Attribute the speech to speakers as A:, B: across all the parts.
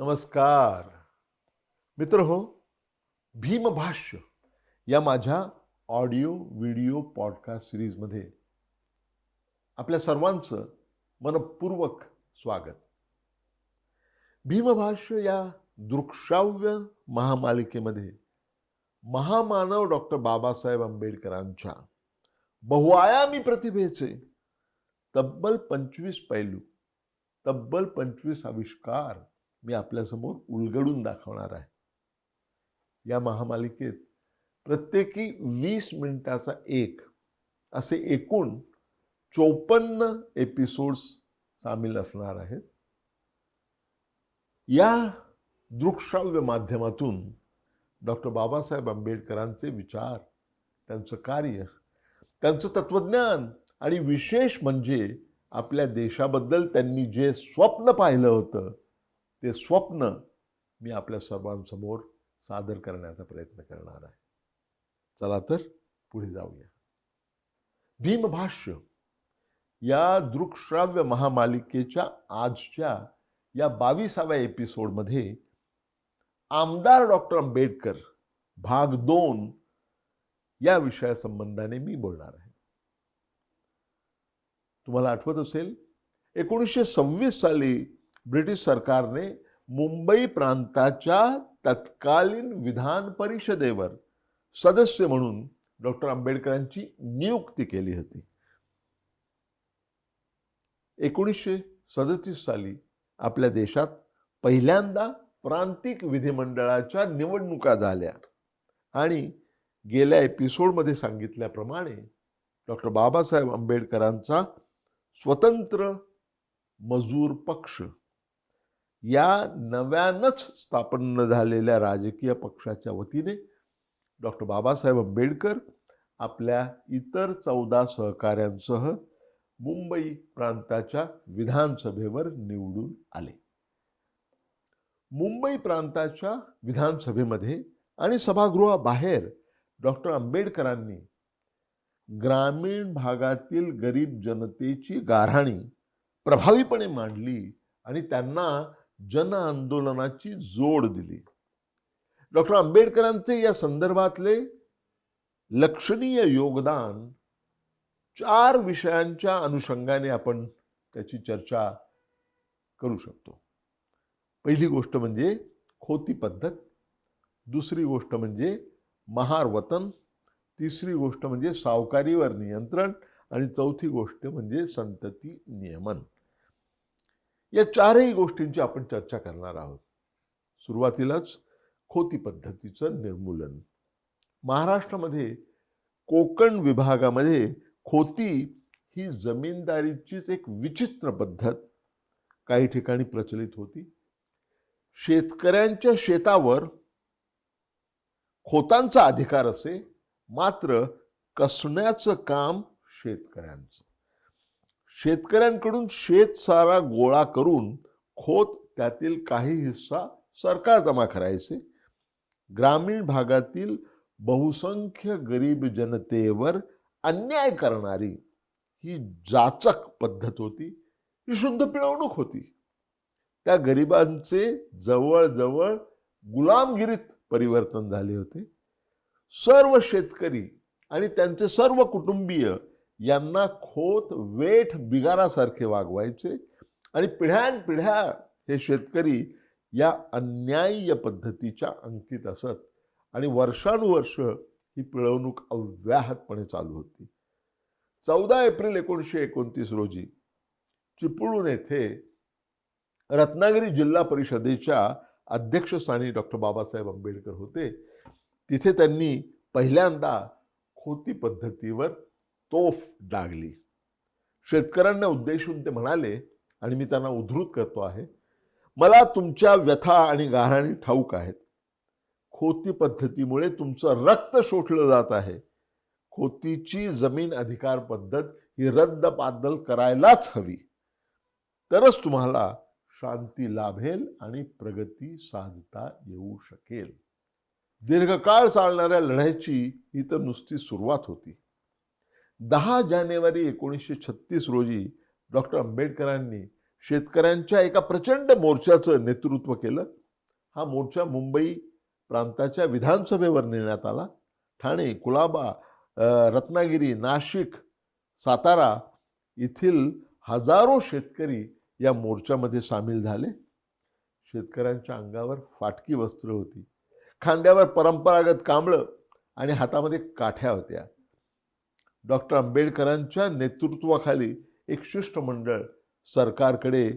A: नमस्कार. मित्र हो भीमभाष्य या माझ्या ऑडिओ व्हिडिओ पॉडकास्ट सिरीजमध्ये आपल्या सर्वांचं मनपूर्वक स्वागत. भीमभाष्य या दृकश्राव्य महामालिकेमध्ये महामानव डॉक्टर बाबासाहेब आंबेडकरांच्या बहुआयामी प्रतिभेचे तब्बल पंचवीस पैलू तब्बल पंचवीस आविष्कार मी आपल्यासमोर उलगडून दाखवणार आहे. या महामालिकेत प्रत्येकी वीस मिनिटाचा एक असे एकूण चोपन्न एपिसोड्स सामील असणार आहेत. या दृकश्राव्य माध्यमातून डॉक्टर बाबासाहेब आंबेडकरांचे विचार त्यांचं कार्य त्यांचं तत्वज्ञान आणि विशेष म्हणजे आपल्या देशाबद्दल त्यांनी जे स्वप्न पाहिलं होतं ते स्वप्न मी आपल्या सर्वांसमोर सादर करण्याचा प्रयत्न करणार आहे. चला तर पुढे जाऊया. भीमभाष्य या दृकश्राव्य महामालिकेच्या आजच्या या बावीसाव्या एपिसोडमध्ये आमदार डॉक्टर आंबेडकर भाग दोन या विषयासंबंधाने मी बोलणार आहे. तुम्हाला आठवत असेल एकोणीसशे सव्वीस साली ब्रिटिश सरकारने मुंबई प्रांताच्या तत्कालीन विधान परिषदेवर सदस्य म्हणून डॉक्टर आंबेडकरांची नियुक्ती केली होती. एकोणीसशे सदतीस साली आपल्या देशात पहिल्यांदा प्रांतिक विधिमंडळाच्या निवडणुका झाल्या आणि गेल्या एपिसोडमध्ये सांगितल्याप्रमाणे डॉक्टर बाबासाहेब आंबेडकरांचा स्वतंत्र मजूर पक्ष या नव्यानच स्थापन झालेल्या राजकीय पक्षाच्या वतीने डॉक्टर बाबासाहेब आंबेडकर आपल्या इतर चौदा सहकाऱ्यांसह मुंबई प्रांताच्या विधानसभेवर निवडून आले. मुंबई प्रांताच्या विधानसभेमध्ये आणि सभागृहाबाहेर डॉक्टर आंबेडकरांनी ग्रामीण भागातील गरीब जनतेची गाऱ्हाणी प्रभावीपणे मांडली आणि त्यांना जन आंदोलनाची जोड दिली. डॉक्टर आंबेडकरांचे या संदर्भातले लक्षणीय योगदान चार विषयांच्या अनुषंगाने आपण त्याची चर्चा करू शकतो. पहिली गोष्ट म्हणजे खोती पद्धत दुसरी गोष्ट म्हणजे महार वतन तिसरी गोष्ट म्हणजे सावकारीवर नियंत्रण आणि चौथी गोष्ट म्हणजे संतती नियमन. या चारही गोष्टींची आपण चर्चा करणार आहोत. सुरुवातीलाच खोती पद्धतीचं निर्मूलन. महाराष्ट्रामध्ये कोकण विभागामध्ये खोती ही जमीनदारीचीच एक विचित्र पद्धत काही ठिकाणी प्रचलित होती. शेतकऱ्यांच्या शेतावर खोतांचा अधिकार असे मात्र कसण्याचं काम शेतकऱ्यांचं. शेतकऱ्यांकडून शेतसारा गोळा करून खोत त्यातील काही हिस्सा सरकार जमा करायचे. ग्रामीण भागातील बहुसंख्य गरीब जनतेवर अन्याय करणारी ही जाचक पद्धत होती. ही शुद्ध पिळवणूक होती. त्या गरिबांचे जवळजवळ गुलामगिरीत परिवर्तन झाले होते. सर्व शेतकरी आणि त्यांचे सर्व कुटुंबीय यांना खोत वेठ बिगारासारखे वागवायचे आणि पिढ्यानपिढ्या हे शेतकरी या अन्याय्य पद्धतीच्या अंकित असत. आणि वर्षानुवर्ष ही पिळवणूक अव्याहतपणे चालू होती. चौदा एप्रिल एकोणीसशे एकोणतीस रोजी चिपळूण येथे रत्नागिरी जिल्हा परिषदेच्या अध्यक्षस्थानी डॉक्टर बाबासाहेब आंबेडकर होते. तिथे त्यांनी पहिल्यांदा खोती पद्धतीवर तोफ डागली शेतकऱ्यांना उद्देशून ते म्हणाले आणि मी त्यांना उद्धृत करतो आहे मला तुमच्या व्यथा आणि गाऱ्हाणी ठाऊक आहेत. खोती पद्धतीमुळे तुमचं रक्त शोषलं जात आहे. खोतीची जमीन अधिकार पद्धत ही रद्द पादल करायलाच हवी. तरच तुम्हाला शांती लाभेल आणि प्रगती साधता येऊ शकेल. दीर्घकाळ चालणाऱ्या लढ्याची ही तर नुसती सुरुवात होती. दहा जानेवारी एकोणीसशे छत्तीस रोजी डॉक्टर आंबेडकरांनी शेतकऱ्यांच्या एका प्रचंड मोर्चाचं नेतृत्व केलं. हा मोर्चा मुंबई प्रांताच्या विधानसभेवर नेण्यात आला. ठाणे कुलाबा रत्नागिरी नाशिक सातारा येथील हजारो शेतकरी या मोर्चामध्ये सामील झाले. शेतकऱ्यांच्या अंगावर फाटकी वस्त्र होती. खांद्यावर परंपरागत कांबळं आणि हातामध्ये काठ्या होत्या. डॉक्टर आंबेडकरांच्या नेतृत्वाखाली एक शिष्टमंडळ सरकारकडे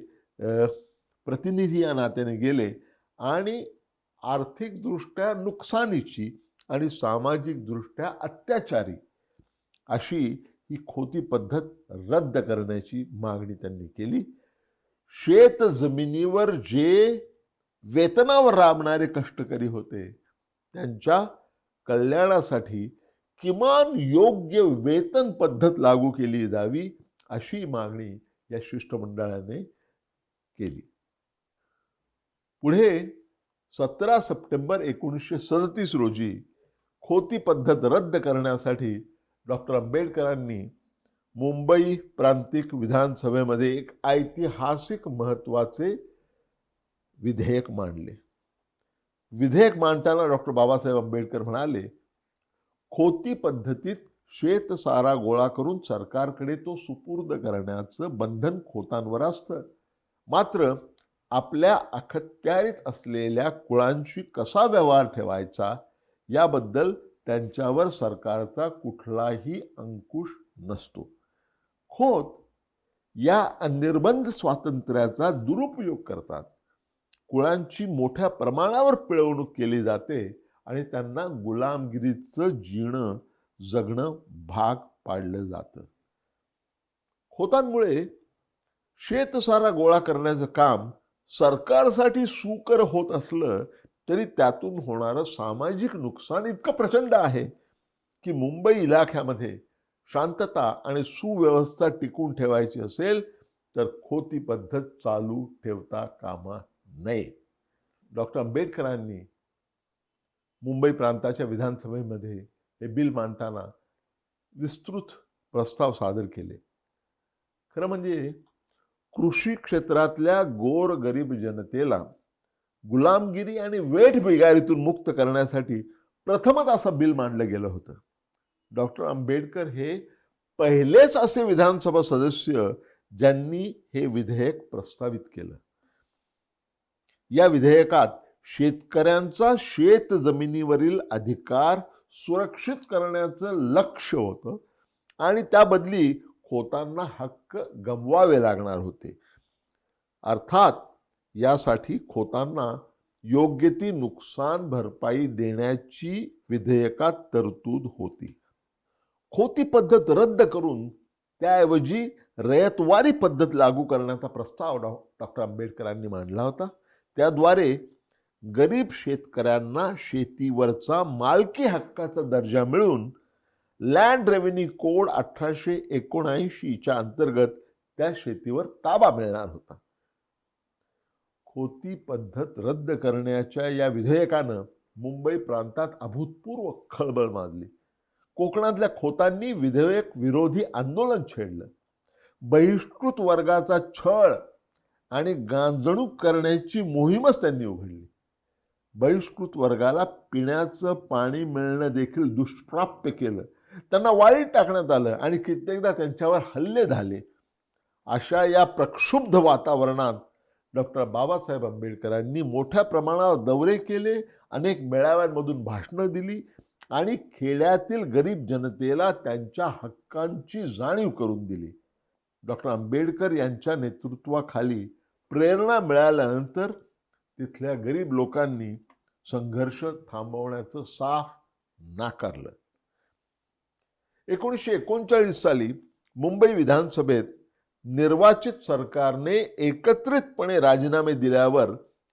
A: प्रतिनिधी या नात्याने गेले आणि आर्थिकदृष्ट्या नुकसानीची आणि सामाजिकदृष्ट्या अत्याचारी अशी ही खोती पद्धत रद्द करण्याची मागणी त्यांनी केली. शेत जमिनीवर जे वेतनावर राबणारे कष्टकरी होते त्यांच्या कल्याणासाठी किमान योग्य वेतन पद्धत लागू केली जावी अशी मागणी या शिष्टमंडळाने केली. पुढे सतरा सप्टेंबर एकोणीसशे सदतीस रोजी खोती पद्धत रद्द करण्यासाठी डॉक्टर आंबेडकरांनी मुंबई प्रांतिक विधानसभेमध्ये एक ऐतिहासिक महत्त्वाचे विधेयक मांडले. विधेयक मांडताना डॉक्टर बाबासाहेब आंबेडकर म्हणाले खोती पद्धतीत श्वेतसारा गोळा करून सरकारकडे तो सुपूर्द करण्याचं बंधन खोतांवर असतं. मात्र आपल्या अखत्यारीत असलेल्या कुळांशी कसा व्यवहार ठेवायचा याबद्दल त्यांच्यावर सरकारचा कुठलाही अंकुश नसतो. खोत या अनिर्बंध स्वातंत्र्याचा दुरुपयोग करतात. कुळांची मोठ्या प्रमाणावर पिळवणूक केली जाते आणि त्यांना गुलामगिरीचं जीणं जगणं भाग पाडलं जातं. खोतांमुळे शेतसारा गोळा करण्याचं काम सरकारसाठी सुकर होत असलं तरी त्यातून होणारं सामाजिक नुकसान इतकं प्रचंड आहे की मुंबई इलाख्यामध्ये शांतता आणि सुव्यवस्था टिकून ठेवायची असेल तर खोती पद्धत चालू ठेवता कामा नये. डॉक्टर आंबेडकरांनी मुंबई प्रांताच्या विधानसभेमध्ये हे बिल मांडताना विस्तृत प्रस्ताव सादर केले. खरं म्हणजे कृषी क्षेत्रातल्या गोर गरीब जनतेला गुलामगिरी आणि वेठ बिगारीतून मुक्त करण्यासाठी प्रथमच असं बिल मांडलं गेलं होतं. डॉक्टर आंबेडकर हे पहिलेच असे विधानसभा सदस्य ज्यांनी हे विधेयक प्रस्तावित केलं. या विधेयकात शेतकऱ्यांचा शेत जमिनीवरील अधिकार सुरक्षित करण्याचं लक्ष होतं आणि त्या बदली खोतांना हक्क गमवावे लागणार होते. अर्थात यासाठी खोतांना योग्य ती नुकसान भरपाई देण्याची विधेयकात तरतूद होती. खोती पद्धत रद्द करून त्याऐवजी रयतवारी पद्धत लागू करण्याचा प्रस्ताव डॉ. डॉक्टर आंबेडकरांनी मांडला होता. त्याद्वारे गरीब शेतकऱ्यांना शेतीवरचा मालकी हक्काचा दर्जा मिळून लँड रेव्हेन्यू कोड अठराशे एकोणऐंशीच्या अंतर्गत त्या शेतीवर ताबा मिळणार होता. खोती पद्धत रद्द करण्याच्या या विधेयकानं मुंबई प्रांतात अभूतपूर्व खळबळ माजली. कोकणातल्या खोतांनी विधेयक विरोधी आंदोलन छेडलं. बहिष्कृत वर्गाचा छळ आणि गांजणूक करण्याची मोहीमच त्यांनी उघडली. बहिष्कृत वर्गाला पिण्याचं पाणी मिळणं देखील दुष्प्राप्य केलं. त्यांना वाळी टाकण्यात आलं आणि कित्येकदा त्यांच्यावर हल्ले झाले. अशा या प्रक्षुब्ध वातावरणात डॉक्टर बाबासाहेब आंबेडकरांनी मोठ्या प्रमाणावर दौरे केले अनेक मेळाव्यांमधून भाषणं दिली आणि खेड्यातील गरीब जनतेला त्यांच्या हक्कांची जाणीव करून दिली. डॉक्टर आंबेडकर यांच्या नेतृत्वाखाली प्रेरणा मिळाल्यानंतर तिथल्या गरीब लोकांनी संघर्ष थांबवण्याचं साफ नाकारलं. एकोणीसशे एकोणचाळीस साली मुंबई विधानसभेत निर्वाचित सरकारने एकत्रितपणे राजीनामे दिल्यावर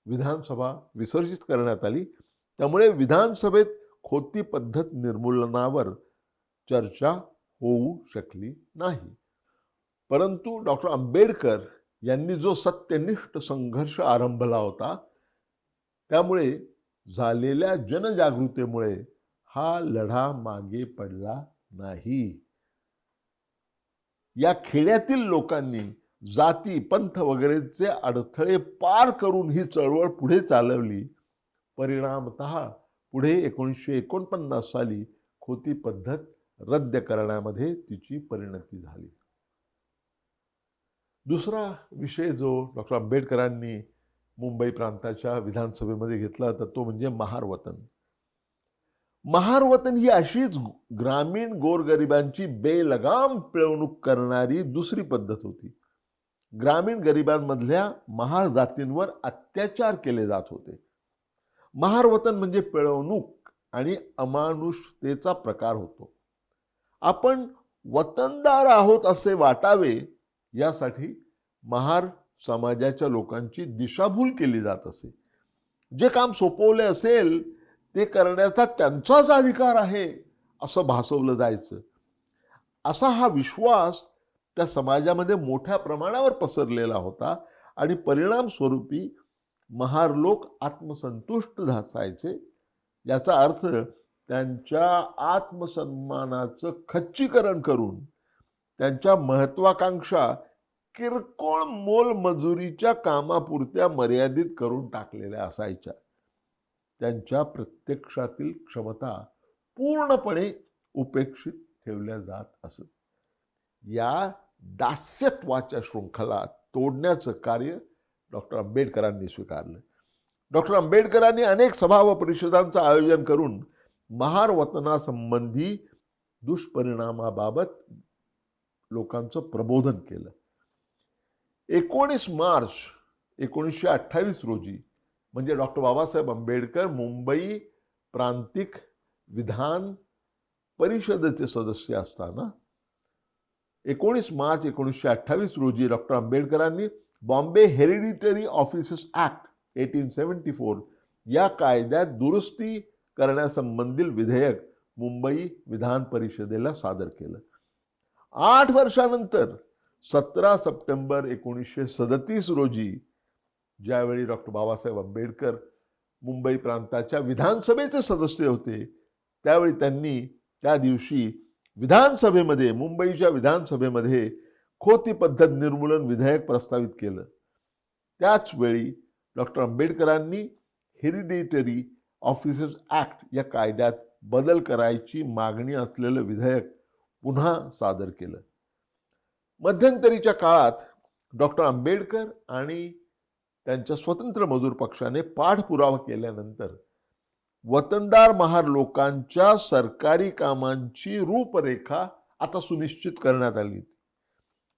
A: विधानसभा विसर्जित करण्यात आली. त्यामुळे विधानसभेत खोती पद्धत निर्मूलनावर चर्चा होऊ शकली नाही. परंतु डॉक्टर आंबेडकर यांनी जो सत्यनिष्ठ संघर्ष आरंभला होता त्यामुळे झालेल्या जनजागृतीमुळे हा लढा मागे पडला नाही. या खेड्यातील लोकांनी जाती पंथ वगैरेचे अडथळे पार करून ही चळवळ पुढे चालवली. परिणामत पुढे एकोणीसशे एकोणपन्नास साली खोती पद्धत रद्द करण्यामध्ये तिची परिणती झाली. दुसरा विषय जो डॉक्टर आंबेडकरांनी मुंबई प्रांताच्या विधानसभेमध्ये घेतला तर तो म्हणजे महारवतन. महारवतन ही अशीच ग्रामीण गोरगरिबांची बेलगाम पिळवणूक करणारी दुसरी पद्धत होती. ग्रामीण गरिबांमधल्या महार जातींवर अत्याचार केले जात होते. महारवतन म्हणजे पिळवणूक आणि अमानुषतेचा प्रकार होतो. आपण वतनदार आहोत असे वाटावे यासाठी महार समाजाच्या लोकांची दिशाभूल केली जात असे. जे काम सोपवले असेल ते करण्याचा त्यांचाच अधिकार आहे असं भासवलं जायचं. असा हा विश्वास त्या समाजामध्ये मोठ्या प्रमाणावर पसरलेला होता आणि परिणाम स्वरूपी महार लोक आत्मसंतुष्ट असायचे याचा अर्थ त्यांच्या आत्मसन्मानाचं खच्चीकरण करून त्यांच्या महत्वाकांक्षा किरकोळ मोलमजुरीच्या कामापुरत्या मर्यादित करून टाकलेल्या असायच्या. त्यांच्या प्रत्यक्षातील क्षमता पूर्णपणे उपेक्षित ठेवल्या जात असत. या दास्यत्वाच्या शृंखला तोडण्याचं कार्य डॉक्टर आंबेडकरांनी स्वीकारलं. डॉक्टर आंबेडकरांनी अनेक सभा व परिषदांचं आयोजन करून महार वतनासंबंधी दुष्परिणामाबाबत लोकांचं प्रबोधन केलं. एकोणीस मार्च एकोणीसशे अठ्ठावीस रोजी म्हणजे डॉक्टर बाबासाहेब आंबेडकर मुंबई प्रांतिक विधान परिषदेचे सदस्य असताना एकोणीस मार्च एकोणीसशे अठ्ठावीस रोजी डॉक्टर आंबेडकरांनी Bombay hereditary offices act eighteen seventy four या कायद्यात दुरुस्ती करण्यासंबंधील विधेयक मुंबई विधान परिषदेला सादर केलं. आठ वर्षानंतर सतरा सप्टेंबर एकोणीसशे सदतीस रोजी ज्यावेळी डॉक्टर बाबासाहेब आंबेडकर मुंबई प्रांताच्या विधानसभेचे सदस्य होते त्यावेळी त्यांनी त्या दिवशी विधानसभेमध्ये मुंबईच्या विधानसभेमध्ये खोती पद्धत निर्मूलन विधेयक प्रस्तावित केलं. त्याच वेळी डॉक्टर आंबेडकरांनी हेरिडेटरी ऑफिसर्स ॲक्ट या कायद्यात बदल करायची मागणी असलेलं विधेयक पुन्हा सादर केलं. मध्यंतरीच्या काळात डॉक्टर आंबेडकर आणि त्यांच्या स्वतंत्र मजूर पक्षाने पाठपुरावा केल्यानंतर वतनदार महार लोकांच्या सरकारी कामांची रूपरेखा आता सुनिश्चित करण्यात आली.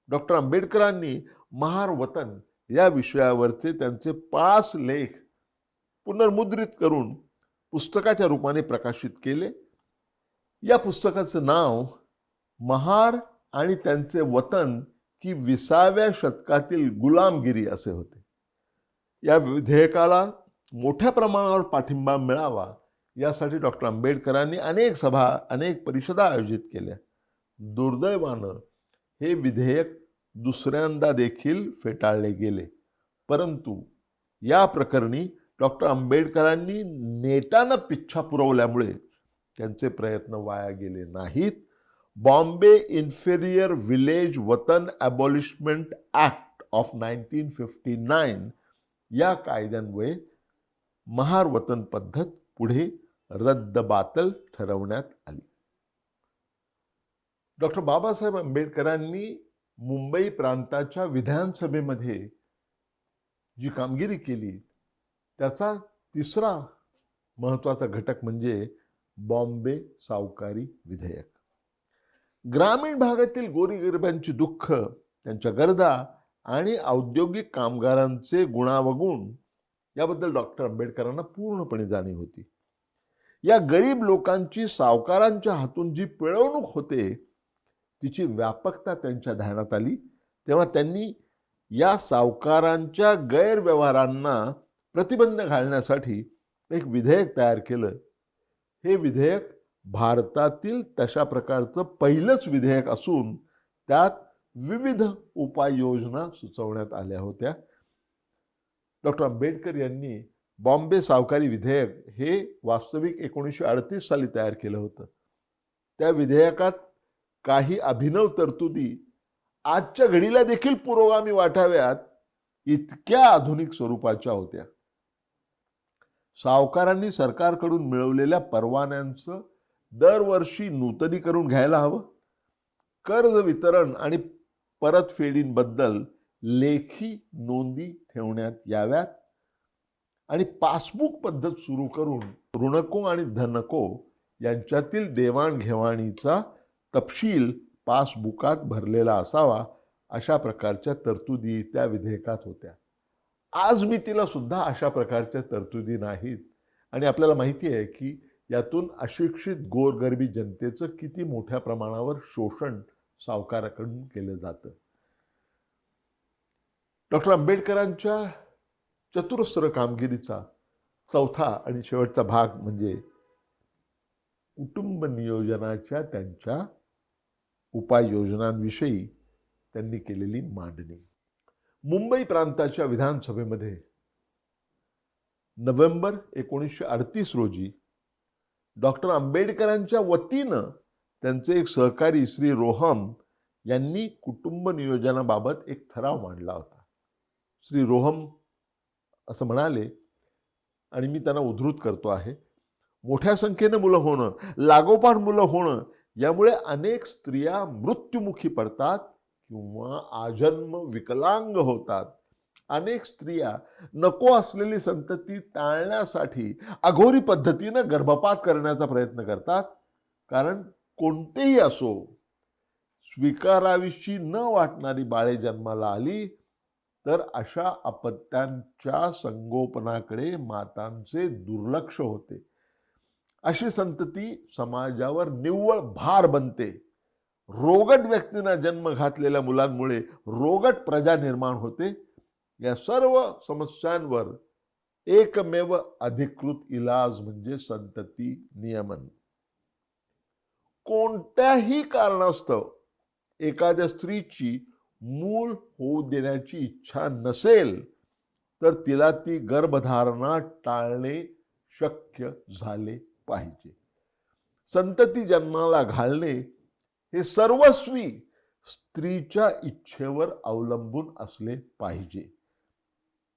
A: डॉक्टर आंबेडकरांनी महार वतन या विषयावरचे त्यांचे पाच लेख पुनर्मुद्रित करून पुस्तकाच्या रूपाने प्रकाशित केले. या पुस्तकाचं नाव महार आणि त्यांचे वतन की विसाव्या शतकातील गुलामगिरी असे होते. या विधेयकाला मोठ्या प्रमाणावर पाठिंबा मिळावा यासाठी डॉक्टर आंबेडकरांनी अनेक सभा अनेक परिषदा आयोजित केल्या. दुर्दैवानं हे विधेयक दुसऱ्यांदा देखील फेटाळले गेले. परंतु या प्रकरणी डॉक्टर आंबेडकरांनी नेटानं पिच्छा पुरवल्यामुळे त्यांचे प्रयत्न वाया गेले नाहीत. बॉम्बे इन्फेरियर विलेज वतन abolition act of nineteen fifty nine या कायद्यान्वये महार वतन पद्धत पुढे रद्दबातल ठरवण्यात आली. डॉक्टर बाबासाहेब आंबेडकरांनी मुंबई प्रांताच्या विधानसभेमध्ये जी कामगिरी केली, त्याचा तिसरा महत्त्वाचा घटक म्हणजे बॉम्बे सावकारी विधेयक. ग्रामीण भागातील गोरीगरिबांची दुःख त्यांच्या गरजा आणि औद्योगिक कामगारांचे गुणावगुण याबद्दल डॉक्टर आंबेडकरांना पूर्णपणे जाणीव होती. या गरीब लोकांची सावकारांच्या हातून जी पिळवणूक होते तिची व्यापकता त्यांच्या ध्यानात आली. तेव्हा त्यांनी या सावकारांच्या गैरव्यवहारांना प्रतिबंध घालण्यासाठी एक विधेयक तयार केलं. हे विधेयक भारतातील तशा प्रकारचं पहिलंच विधेयक असून त्यात विविध उपाययोजना सुचवण्यात आल्या होत्या. डॉक्टर आंबेडकर यांनी बॉम्बे सावकारी विधेयक हे वास्तविक एकोणीसशे अडतीस साली तयार केलं होतं. त्या विधेयकात काही अभिनव तरतुदी आजच्या घडीला देखील पुरोगामी वाटाव्यात इतक्या आधुनिक स्वरूपाच्या होत्या. सावकारांनी सरकारकडून मिळवलेल्या परवान्यांचं दरवर्षी नूतनीकरण घ्यायला हवं. कर्ज वितरण आणि परतफेडींबद्दल लेखी नोंदी ठेवण्यात याव्यात. आणि पासबुक पद्धत सुरू करून ऋणको आणि धनको यांच्यातील देवाणघेवाणीचा तपशील पासबुकात भरलेला असावा अशा प्रकारच्या तरतुदी त्या विधेयकात होत्या. आज मी तिला सुद्धा अशा प्रकारच्या तरतुदी नाहीत. आणि आपल्याला माहिती आहे की यातून अशिक्षित गोरगरबी जनतेचं किती मोठ्या प्रमाणावर शोषण सावकाराकडून केलं जातं. डॉक्टर आंबेडकरांच्या चतुरस्र कामगिरीचा चौथा आणि शेवटचा भाग म्हणजे कुटुंब नियोजनाच्या त्यांच्या उपाययोजनांविषयी त्यांनी केलेली मांडणी. मुंबई प्रांताच्या विधानसभेमध्ये नोव्हेंबर एकोणीसशे अडतीस रोजी डॉक्टर आंबेडकरांच्या वतीनं त्यांचे एक सहकारी श्री रोहम यांनी कुटुंब नियोजनाबाबत एक ठराव मांडला होता. श्री रोहम असं म्हणाले आणि मी त्यांना उद्धृत करतो आहे मोठ्या संख्येनं मुलं होणं लागोपाठ मुलं होणं यामुळे अनेक स्त्रिया मृत्युमुखी पडतात किंवा आजन्म विकलांग होतात. अनेक स्त्रिया नको असलेली संतती टाळण्यासाठी अघोरी पद्धतीनं गर्भपात करण्याचा प्रयत्न करतात. कारण कोणतेही असो स्वीकाराविषयी न वाटणारी बाळे जन्माला आली तर अशा अपत्यांच्या संगोपनाकडे मातांचे दुर्लक्ष होते. अशी संतती समाजावर निव्वळ भार बनते. रोगट व्यक्तींना जन्म घातलेल्या मुलांमुळे रोगट प्रजा निर्माण होते. या सर्व समस्यांवर एकमेव अधिकृत इलाज म्हणजे संतती नियमन. कोणत्याही कारणास्तव एखाद्या स्त्रीची मूल होऊ देण्याची इच्छा नसेल तर तिला ती गर्भधारणा टाळणे शक्य झाले पाहिजे. संतती जन्माला घालणे हे सर्वस्वी स्त्रीच्या इच्छेवर अवलंबून असले पाहिजे.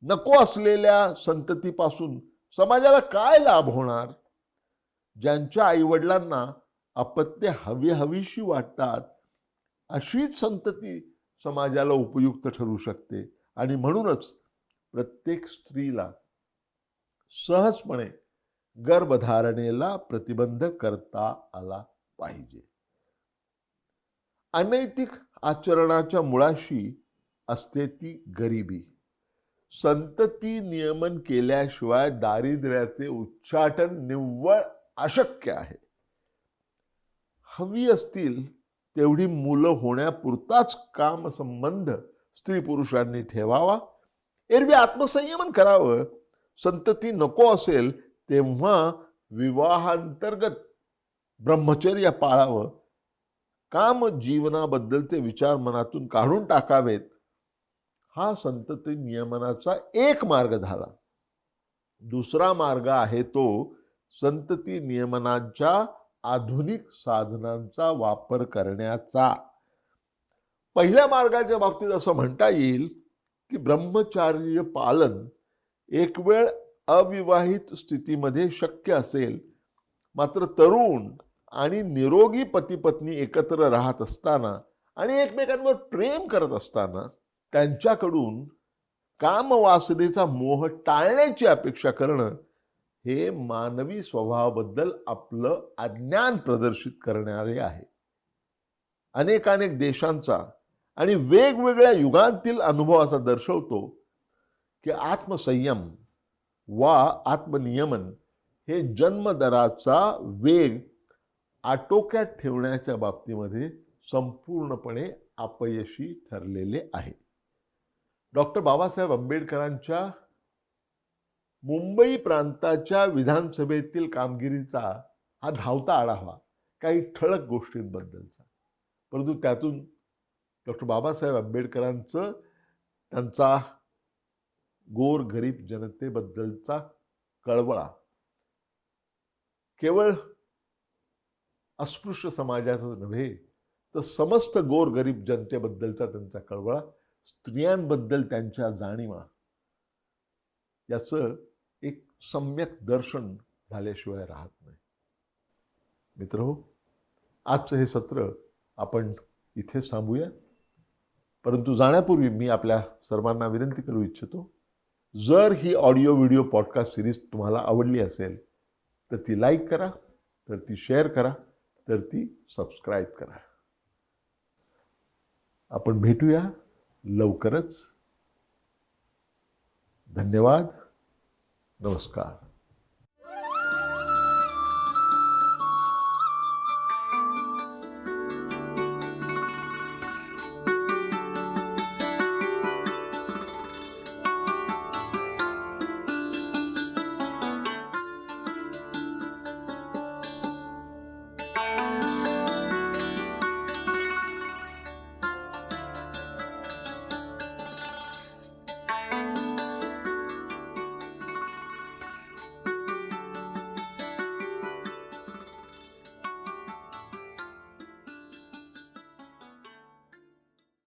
A: नको असलेल्या संततीपासून समाजाला काय लाभ होणार? ज्यांच्या आईवडिलांना अपत्य हवी हवीशी वाटतात अशीच संतती समाजाला उपयुक्त ठरू शकते. आणि म्हणूनच प्रत्येक स्त्रीला सहजपणे गर्भधारणेला प्रतिबंध करता आला पाहिजे. अनैतिक आचरणाच्या मुळाशी असते ती गरिबी. संतती नियमन केल्याशिवाय दारिद्र्याचे उच्चाटन निव्वळ अशक्य आहे. हवी असतील तेवढी मुलं होण्यापुरताच काम संबंध स्त्री पुरुषांनी ठेवावा. एरवी आत्मसंयमन करावं. संतती नको असेल तेव्हा विवाहांतर्गत ब्रह्मचर्य पाळावं. काम जीवनाबद्दलचे विचार मनातून काढून टाकावेत. हा संतती नियमनाचा एक मार्ग झाला. दुसरा मार्ग आहे तो संतती नियमनाच्या आधुनिक साधनांचा वापर करण्याचा. पहिल्या मार्गाच्या बाबतीत असं म्हणता येईल की ब्रह्मचार्य पालन एक वेळ अविवाहित स्थितीमध्ये शक्य असेल. मात्र तरुण आणि निरोगी पतीपत्नी एकत्र राहत असताना आणि एकमेकांवर प्रेम करत असताना त्यांच्याकडून कामवासनेचा मोह टाळण्याची अपेक्षा करणं हे मानवी स्वभावाबद्दल आपलं अज्ञान प्रदर्शित करणारे आहे. अनेकानेक देशांचा आणि वेगवेगळ्या युगांतील अनुभव असा दर्शवतो की आत्मसंयम वा आत्मनियमन हे जन्मदराचा वेग आटोक्यात ठेवण्याच्या बाबतीमध्ये संपूर्णपणे अपयशी ठरलेले आहे. डॉक्टर बाबासाहेब आंबेडकरांच्या मुंबई प्रांताच्या विधानसभेतील कामगिरीचा हा धावता आढावा काही ठळक गोष्टींबद्दलचा. परंतु त्यातून डॉक्टर बाबासाहेब आंबेडकरांचं त्यांचा गोर गरीब जनतेबद्दलचा कळवळा. केवळ अस्पृश्य समाजाचं नव्हे तर समस्त गोरगरीब जनतेबद्दलचा त्यांचा कळवळा. स्त्रियांबद्दल त्यांच्या जाणीवा. याचं एक सम्यक दर्शन झाल्याशिवाय राहत नाही. मित्र हो आजचं हे सत्र आपण इथेच थांबूया. परंतु जाण्यापूर्वी मी आपल्या सर्वांना विनंती करू इच्छितो जर ही ऑडिओ व्हिडिओ पॉडकास्ट सिरीज तुम्हाला आवडली असेल तर ती लाईक करा तर ती शेअर करा तर ती सबस्क्राईब करा. आपण भेटूया. लवकरच. धन्यवाद. नमस्कार.